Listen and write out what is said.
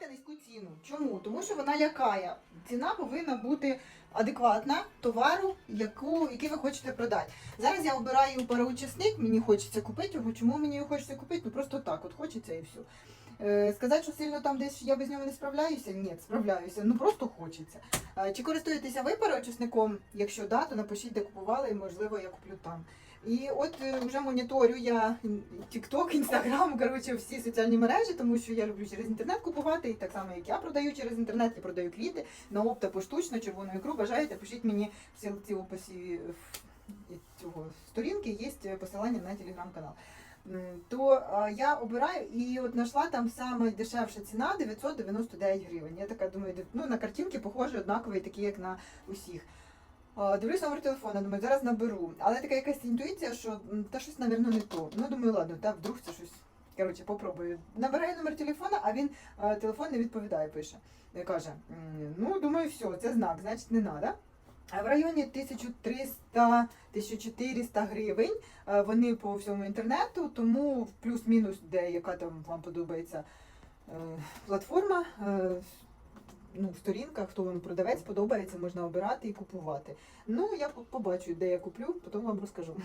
ставте низьку ціну. Чому? Тому що вона лякає. Ціна повинна бути адекватна товару, яку, який ви хочете продати. Зараз я обираю пароучасник, мені хочеться купити його. Чому мені його хочеться купити? Ну просто так, от хочеться і все. Е, сказати, що сильно там десь я без нього не справляюся? Ні, справляюся. Ну просто хочеться. Е, чи користуєтеся ви пароочисником? Якщо да, то напишіть, де купували, і можливо я куплю там. І от е, вже моніторю я TikTok, Instagram, коротше, всі соціальні мережі, тому що я люблю через інтернет купувати, і так само, як я продаю через інтернет, я продаю квіти на опта поштучно, червону ікру. Бажаєте, пишіть мені в сілці описі цього сторінки, є посилання на телеграм-канал. То я обираю і от знайшла там саме дешевша ціна 999 гривень. Я така думаю, ну на картинки похожі, однакові, такі як на усіх. Дивлюсь номер телефону, думаю, зараз наберу. Але така якась інтуїція, що та щось, мабуть, не то. Ну, думаю, ладно, та вдруг це щось. Коротше, попробую. Набираю номер телефона, а він телефон не відповідає, пише. Каже: ну, думаю, все, це знак, значить не треба. А в районі 1300-1400 гривень е, вони по всьому інтернету, тому плюс-мінус, де яка там вам подобається е, платформа. е, Ну, в хто вам продавець подобається, можна обирати і купувати. Ну, я побачу, де я куплю, потім вам розкажу.